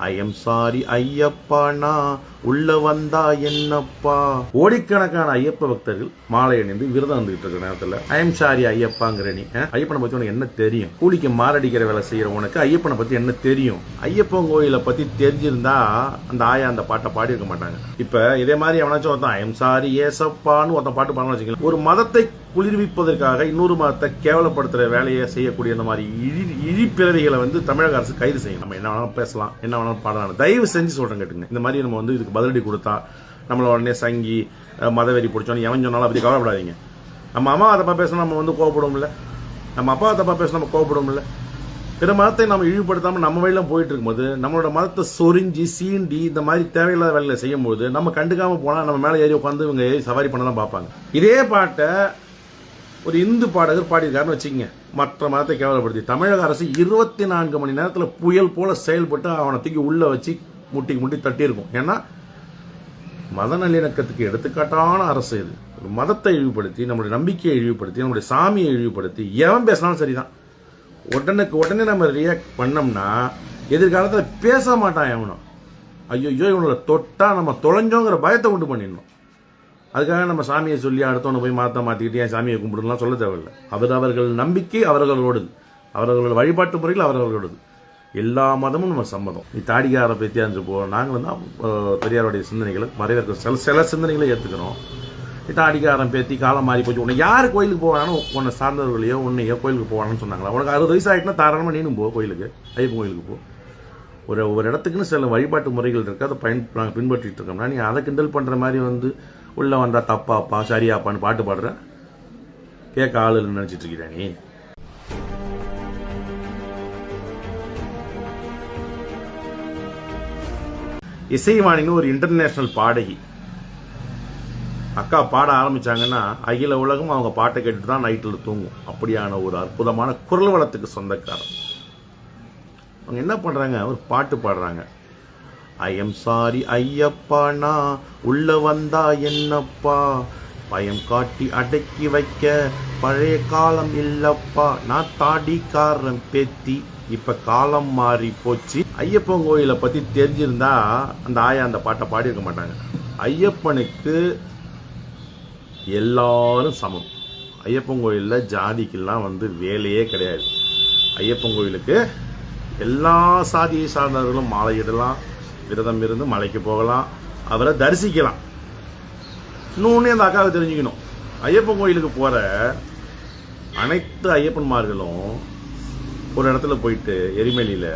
I am sorry Ayyappa நான் உள்ள வந்தா என்னப்பா? கோடிக்கணக்கான ஐயப்ப பக்தர்கள் மாலை அணிந்து விரதம் வந்துகிட்டு இருக்க நேரத்துல ஐ சாரி ஐயப்பாங்கிற நீ. ஐயப்பனை பத்தி உனக்கு என்ன தெரியும்? கூலிக்கு மாரடிக்கிற வேலை செய்யற உனக்கு ஐயப்பனை பத்தி என்ன தெரியும்? ஐயப்பன் கோயிலை பத்தி தெரிஞ்சிருந்தா அந்த ஆயா அந்த பாட்டை பாடி இருக்க மாட்டாங்க. இப்ப இதே மாதிரி எவனாச்சும் ஒருத்தன் ஐ சாரி ஏசப்பான்னு ஒருத்தன் பாட்டு பாடணும் வச்சுக்கலாம் ஒரு மதத்தை குளிர்விப்பதற்காக இன்னொரு மதத்தை கேவலப்படுத்துற வேலையை செய்யக்கூடிய அந்த மாதிரி இழி இழிப்பிறவிகளை வந்து தமிழக அரசு கைது செய்யணும். நம்ம என்ன வேணாலும் பேசலாம் என்ன வேணாலும் பாடலாம். தயவு செஞ்சு சொல்றேன் கேட்டுங்க. இந்த மாதிரி நம்ம வந்து அதுக்கு பதிலடி கொடுத்தா நம்மள உடனே சங்கி மதவெறி பிடிச்சோன்னு எவன் சொன்னாலும் அப்படி கவலைப்படாதீங்க. நம்ம அம்மா தப்பா பேசினா நம்ம வந்து கோவப்படுவோம்ல. நம்ம அப்பா தப்பா பேசினா நம்ம கோவப்படுவோம்ல. பிற மதத்தை நம்ம இழிவுபடுத்தாமல் நம்ம வழியில் போயிட்டு இருக்கும்போது நம்மளோட மதத்தை சொரிஞ்சி சீண்டி இந்த மாதிரி தேவையில்லாத வேலையை செய்யும்போது நம்ம கண்டுக்காமல் போனால் நம்ம மேலே ஏறி உட்காந்து இவங்க ஏறி சவாரி பண்ண தான் பார்ப்பாங்க. இதே பாட்டை ஒரு இந்து பாடகர் பாடியிருக்காருன்னு வச்சுக்கோங்க. மற்ற மதத்தை கேவலப்படுத்தி. தமிழக அரசு இருபத்தி நான்கு மணி நேரத்தில் புயல் போல செயல்பட்டு அவனை தூக்கி உள்ளே வச்சு முட்டிக்கு முட்டி தட்டியிருக்கும். ஏன்னா மத நல்லிணக்கத்துக்கு எடுத்துக்காட்டான அரசு இது. ஒரு மதத்தை இழிவுபடுத்தி நம்மளுடைய நம்பிக்கையை இழிவுபடுத்தி நம்மளுடைய சாமியை இழிவுபடுத்தி எவன் பேசினாலும் சரிதான். உடனுக்கு உடனே நம்ம ரியாக்ட் பண்ணோம்னா எதிர்காலத்தில் பேச மாட்டான் எவனும் ஐயோ இவனோட தொட்டா நம்ம தொலைஞ்சோங்கிற பயத்தை உண்டு பண்ணிடணும். அதுக்காக நம்ம சாமியை சொல்லி அடுத்தவனை போய் மாற்ற மாற்றிக்கிட்டு என் சாமியை கும்பிடலாம் சொல்ல தேவையில்லை. அவர் அவர்கள் நம்பிக்கை அவர்களோடது. அவர்களோட வழிபாட்டு முறையில் அவர்களோடது எல்லா மதமும் நம்ம சம்மதம். நீ தாடிகார பற்றி போ நாங்களும் தான் பெரியாருடைய சிந்தனைகளை மறைவேற்க சில சில சிந்தனைகளை ஏற்றுக்கிறோம் நீ தாடிகாரன் பேத்தி காலம் மாறி போச்சு. உன்னை யார் கோயிலுக்கு போவானோ உன்னை சார்ந்தவர்களையோ உன்னையோ கோயிலுக்கு போவானு சொன்னாங்களா? உனக்கு அறுபது வயசு ஆகிட்டுனா தாராளமாக நீனும் போ கோயிலுக்கு ஐயப்பன் கோயிலுக்கு போ. ஒரு ஒரு இடத்துக்குன்னு சில வழிபாட்டு முறைகள் இருக்குது அதை பயன் நாங்கள் பின்பற்றிட்டு இருக்கோம்னா நீ அதை கிண்டல் பண்ணுற மாதிரி வந்து உள்ளே வந்தால் தப்பாப்பா சரியாப்பான்னு பாட்டு பாடுற? கேட்க ஆளு நினச்சிட்டு இருக்கிறேன் நீ. இசைவாணின்னு ஒரு இன்டர்நேஷனல் பாடகி. அக்கா பாட ஆரம்பிச்சாங்கன்னா அகில உலகம் அவங்க பாட்டை கேட்டுட்டு தான் நைட்டில் தூங்கும். அப்படியான ஒரு அற்புதமான குரல் வளத்துக்கு சொந்தக்காரன். அவங்க என்ன பண்ணுறாங்க ஒரு பாட்டு பாடுறாங்க. ஐ எம் சாரி ஐயப்பாண்ணா உள்ளே உள்ள வந்தா என்னப்பா? பயம் காட்டி அடக்கி வைக்க பழைய காலம் இல்லப்பா? நான் தாடிக்காரன் பேத்தி. இப்ப காலம் மாறி போச்சு. ஐயப்பன் கோயிலை பத்தி தெரிஞ்சிருந்தா அந்த ஆயா அந்த பாட்டை பாடியிருக்க மாட்டாங்க. ஐயப்பனுக்கு எல்லாரும் சமம். ஐயப்பன் கோயிலில் ஜாதிக்கெல்லாம் வந்து வேலையே கிடையாது. ஐயப்பன் கோயிலுக்கு எல்லா சாதியை சார்ந்தவர்களும் மாலையிடலாம் விரதம் இருந்து மலைக்கு போகலாம் அவரை தரிசிக்கலாம். இன்னொன்று அந்த அக்காவை தெரிஞ்சுக்கணும். ஐயப்பன் கோயிலுக்கு போகிற அனைத்து ஐயப்பன்மார்களும் ஒரு இடத்துல போயிட்டு எரிமலையில்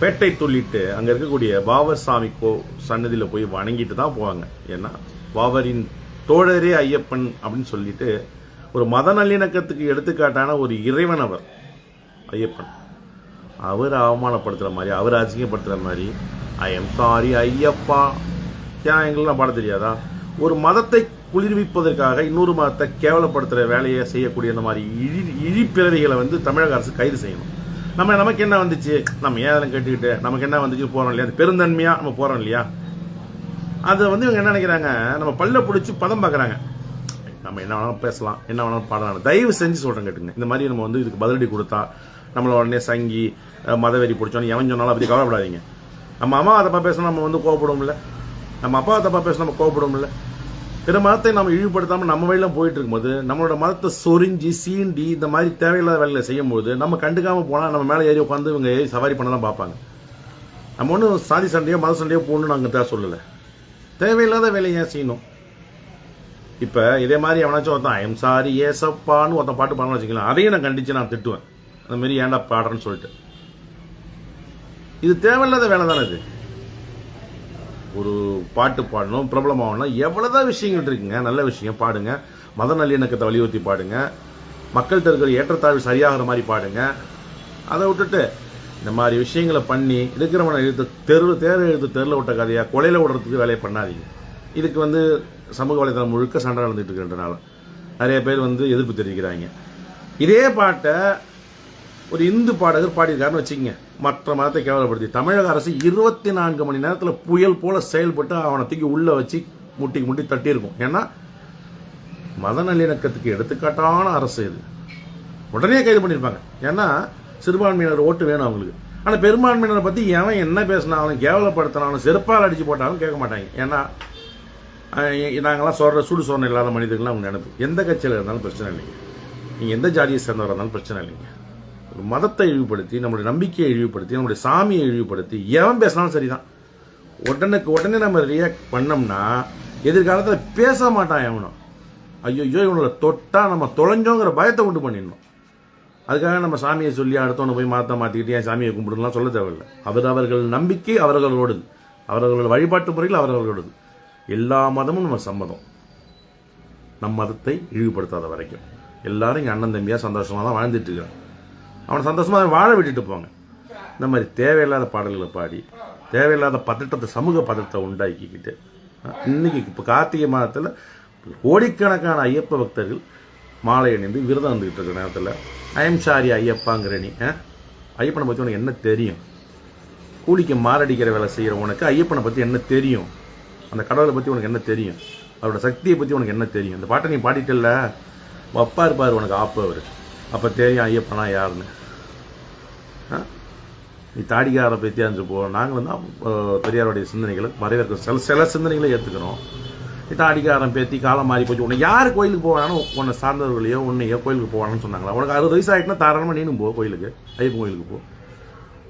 பேட்டை துள்ளிட்டு அங்கே இருக்கக்கூடிய பாவர் சாமி கோ சன்னதியில் போய் வணங்கிட்டு தான் போவாங்க. ஏன்னா பாவரின் தோழரே ஐயப்பன் அப்படின்னு சொல்லிட்டு ஒரு மத நல்லிணக்கத்துக்கு எடுத்துக்காட்டான ஒரு இறைவன் அவர் ஐயப்பன். அவர் அவமானப்படுத்துகிற மாதிரி அவர் அசிங்கப்படுத்துகிற மாதிரி ஐ எம் சாரி ஐயப்பா. ஏன் எங்களுக்குலாம் பாட தெரியாதா? ஒரு மதத்தை குளிர்விப்பதற்காக இன்னொரு மதத்தை கேவலப்படுத்துகிற வேலையை செய்யக்கூடிய இந்த மாதிரி இழி இழிப்பிறவிகளை வந்து தமிழக அரசு கைது செய்யணும். நம்ம நமக்கு என்ன வந்துச்சு? நம்ம ஏன் அதெல்லாம் கேட்டுக்கிட்டு? நமக்கு என்ன வந்துச்சு போகிறோம் இல்லையா? அது பெருந்தன்மையாக நம்ம போகிறோம் இல்லையா? அதை வந்து இவங்க என்ன நினைக்கிறாங்க? நம்ம பல்ல பிடிச்சி பதம் பார்க்குறாங்க நம்ம என்ன வேணாலும் பேசலாம். என்ன வேணாலும் பாடலாம் தயவு செஞ்சு சொல்கிறேன் கேட்டுங்க. இந்த மாதிரி நம்ம வந்து இதுக்கு பதிலடி கொடுத்தா நம்மளை உடனே சங்கி மதவெறி பிடிச்சோன்னு எவன் சொன்னாலும் அப்படி கவலைப்படாதீங்க. நம்ம அம்மா அதை பேசினா நம்ம வந்து கோவப்படுவோம்ல. நம்ம அப்பா தப்பா பேச நம்ம கோவப்படுவோம்ல. பிற மதத்தை நம்ம இழிவுபடுத்தாமல் நம்ம வழியில் போயிட்டு இருக்கும்போது நம்மளோட மதத்தை சொரிஞ்சி சீண்டி இந்த மாதிரி தேவையில்லாத வேலையில செய்யும் போது நம்ம கண்டுக்காம போனால் நம்ம மேலே ஏறி உட்காந்து இவங்க ஏறி சவாரி பண்ண தான் பார்ப்பாங்க. நம்ம ஒன்றும் சாதி சண்டையோ மத சண்டையோ போகணும்னு நாங்கள் தான் சொல்லலை. தேவையில்லாத வேலையை ஏன் செய்யணும்? இப்போ இதே மாதிரி எவனாச்சும் ஒருத்தன் ஐம் சாரி ஏசப்பான்னு ஒருத்தன் பாட்டு பாடணும் வச்சுக்கலாம் அதையும் நான் கண்டித்து நான் திட்டுவேன். அந்த மாதிரி ஏன்டா பாடுறேன்னு சொல்லிட்டு. இது தேவையில்லாத வேலை தானே இது? ஒரு பாட்டு பாடணும் பிரபலமாகணும் எவ்வளோதான் விஷயங்கள் இருக்குங்க. நல்ல விஷயம் பாடுங்க. மத நல்லிணக்கத்தை வலியுறுத்தி பாடுங்க. மக்கள்கிட்ட இருக்கிற ஏற்றத்தாழ்வு சரியாகிற மாதிரி பாடுங்க. அதை விட்டுட்டு இந்த மாதிரி விஷயங்களை பண்ணி இருக்கிறவனை எழுத்து தெரு தேர் எழுத்து தெருல விட்ட கதையாக கொலையில் விடுறதுக்கு வேலையை பண்ணாதீங்க. இதுக்கு வந்து சமூக வலைதளம் முழுக்க சண்டை நடந்துட்டு இருக்கின்றனால நிறைய பேர் வந்து எதிர்ப்பு தெரிவிக்கிறாங்க. இதே பாட்டை ஒரு இந்து பாடகர் பாடியிருக்காருன்னு வச்சுக்கங்க. மற்ற மதத்தை கேவலப்படுத்தி. தமிழக அரசு இருபத்தி நான்கு மணி நேரத்தில் புயல் போல செயல்பட்டு அவனை தூக்கி உள்ள வச்சு முட்டிக்கு முட்டி தட்டியிருக்கும். ஏன்னா மத நல்லிணக்கத்துக்கு எடுத்துக்காட்டான அரசு இது. உடனே கைது பண்ணியிருப்பாங்க. ஏன்னா சிறுபான்மையினர் ஓட்டு வேணும் அவங்களுக்கு. ஆனால் பெரும்பான்மையினரை பற்றி எவன் என்ன பேசினாலும் கேவலப்படுத்தினாலும் செருப்பால் அடிச்சு போட்டாலும் கேட்க மாட்டாங்க. ஏன்னா நாங்களாம் சொல்கிற சுடு சொன்ன இல்லாத மனிதர்கள்லாம் அவங்க நினைப்பு. எந்த கட்சியில் இருந்தாலும் பிரச்சனை இல்லைங்க. நீங்கள் எந்த ஜாதியை சேர்ந்தவராக இருந்தாலும் பிரச்சனை இல்லைங்க. ஒரு மதத்தை இழிவுபடுத்தி நம்மளுடைய நம்பிக்கையை இழிவுபடுத்தி நம்மளுடைய சாமியை இழிவுபடுத்தி எவன் பேசினாலும் சரிதான். உடனுக்கு உடனே நம்ம ரியாக்ட் பண்ணோம்னா எதிர்காலத்தில் பேச மாட்டான் எவனும் ஐயோ இவனோட தொட்டா நம்ம தொலைஞ்சோங்கிற பயத்தை உண்டு பண்ணிடணும். அதுக்காக நம்ம சாமியை சொல்லி அடுத்தவனை போய் மாற்ற மாற்றிக்கிட்டு என் சாமியை கும்பிடுலாம் சொல்ல தேவையில்லை. அவர் அவர்கள் நம்பிக்கை அவர்களோடது. அவர்களோட வழிபாட்டு முறையில் அவர்களோடது. எல்லா மதமும் நம்ம சம்மதம். நம் மதத்தை இழிவுபடுத்தாத வரைக்கும். எல்லாரும் இங்கே அண்ணன் தம்பியாக சந்தோஷமாக தான் வாழ்ந்துட்டு இருக்கிறோம். அவனை சந்தோஷமாக வாழ விட்டுட்டு போங்க. இந்த மாதிரி தேவையில்லாத பாடல்களை பாடி தேவையில்லாத பதட்டத்தை சமூக பதட்டத்தை உண்டாக்கிக்கிட்டு இன்றைக்கி இன்னைக்கு இப்போ கார்த்திகை மாதத்தில் கோடிக்கணக்கான ஐயப்ப பக்தர்கள் மாலை அணிந்து விரதம் வந்துக்கிட்டு இருக்கிற நேரத்தில் ஐயம் சாரி ஐயப்பாங்கிற நீ ஐயப்பனை பற்றி உனக்கு என்ன தெரியும்? கூலிக்கு மாரடிக்கிற வேலை செய்கிற உனக்கு ஐயப்பனை பற்றி என்ன தெரியும்? அந்த கடவுளை பற்றி உனக்கு என்ன தெரியும்? அவரோட சக்தியை பற்றி உனக்கு என்ன தெரியும்? இந்த பாட்டை நீ பாடிட்டல அப்பா இருப்பார் உனக்கு ஆப்பு அவர். அப்போ தெரியும் ஐயப்பனா யாருன்னு? நீ தாடிக்கார பற்றி போ. நாங்களும் தான் பெரியாருடைய சிந்தனைகளை வரவேற்கிறோம் சில சில சிந்தனைகளை ஏற்றுக்கிறோம் நீ தாடிக்காரன் பேத்தி காலம் மாறி போச்சு. உன்னை யார் கோயிலுக்கு போவானோ உன்னை சார்ந்தவர்களையோ உன்னையோ கோயிலுக்கு போவானு சொன்னாங்களா? உனக்கு அறுபது வயசு ஆகிட்டுனா தாராளமாக நீனும் போ கோயிலுக்கு ஐயப்பன் கோயிலுக்கு போ.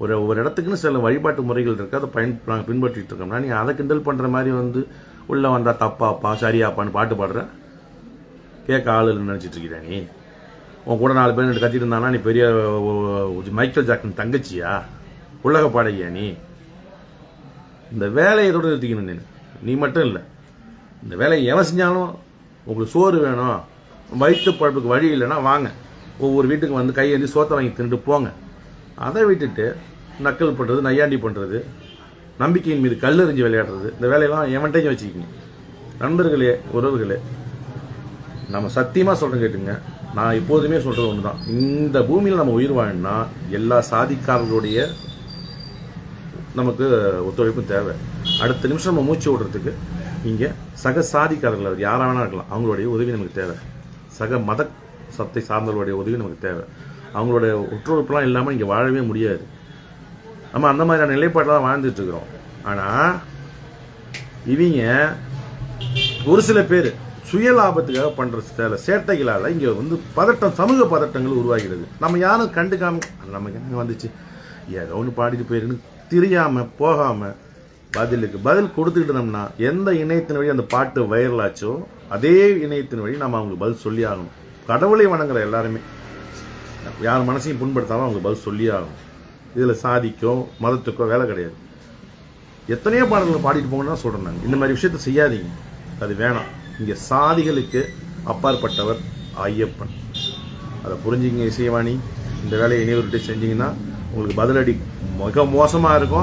ஒரு ஒரு இடத்துக்குன்னு சில வழிபாட்டு முறைகள் இருக்குது அதை பயன் நாங்கள் பின்பற்றிட்டு இருக்கோம்னா நீ அதை கிண்டல் பண்ணுற மாதிரி வந்து உள்ளே வந்தால் தப்பாப்பா சரியாப்பான்னு பாட்டு பாடுற? கேட்க ஆளுன்னு நினச்சிட்டு இருக்கிறேன் நீ. உன் கூட நாலு பேர் நின்று கத்திட்டு இருந்தானா? நீ பெரிய மைக்கேல் ஜாக்சன் தங்கச்சியா? உலக பாடகியா நீ? இந்த வேலையை தொடர்ந்து நிறுத்திக்கணும் நீ. நீ மட்டும் இல்லை. இந்த வேலையை எவன் செஞ்சாலும் உங்களுக்கு சோறு வேணும். வயிற்று பழப்புக்கு வழி இல்லைன்னா வாங்க. ஒவ்வொரு வீட்டுக்கு வந்து கையேந்தி சோத்தை வாங்கி தின்னுட்டு போங்க. அதை விட்டுட்டு நக்கல் பண்ணுறது நையாண்டி பண்ணுறது நம்பிக்கையின் மீது கல்லெறிஞ்சு விளையாடுறது இந்த வேலையெல்லாம் எவன்ட்டையும் வச்சுக்கிங்க. நண்பர்களே உறவுகளே நம்ம சத்தியமாக சொல்கிறேன் கேட்டுங்க. நான் எப்போதுமே சொல்கிறது ஒன்று தான் இந்த பூமியில் நம்ம உயிர் வாழணும்னா எல்லா சாதிக்காரர்களுடைய நமக்கு ஒத்துழைப்பும் தேவை. அடுத்த நிமிஷம் நம்ம மூச்சு விடுறதுக்கு இங்கே சக சாதிக்காரர்கள் அவர் யாராக வேணா இருக்கலாம் அவங்களுடைய உதவி நமக்கு தேவை. சக மத சத்தை சார்ந்தவர்களுடைய உதவி நமக்கு தேவை. அவங்களுடைய ஒற்றுழைப்புலாம் இல்லாமல் இங்கே வாழவே முடியாது. நம்ம அந்த மாதிரியான நிலைப்பாட்டில் தான் வாழ்ந்துட்டு இருக்கிறோம். ஆனால் இவங்க ஒரு சில பேர் சுய லாபத்துக்காக பண்ற சில சேட்டைகளால இங்க வந்து பதட்டம் சமூக பதட்டங்கள் உருவாகிறது. நம்ம யாரும் கண்டுக்காம அது நமக்கு என்ன வந்துச்சு. ஏதோ ஒன்று பாடிட்டு போயிருன்னு தெரியாம போகாம பதிலுக்கு பதில் கொடுத்துக்கிட்டோம்னா எந்த இணையத்தின் வழி அந்த பாட்டு வைரலாச்சோ அதே இணையத்தின் வழி நம்ம அவங்க பதில் சொல்லி ஆகணும். கடவுளை வணங்குற எல்லாருமே. யார் மனசையும் புண்படுத்தாமல் அவங்க பதில் சொல்லி ஆகணும். இதில் சாதிக்கோ மதத்துக்கோ வேலை கிடையாது. எத்தனையோ பாடல்களை பாடிட்டு போகணும்னா சொல்கிறேன் நாங்கள் இந்த மாதிரி விஷயத்த செய்யாதீங்க. அது வேணாம். இங்கே சாதிகளுக்கு அப்பாற்பட்டவர் ஐயப்பன். அதை புரிஞ்சுங்க இசைவாணி இந்த வேலையை இணையவர்கிட்ட செஞ்சீங்கன்னா உங்களுக்கு பதிலடி மிக மோசமாக இருக்கும்.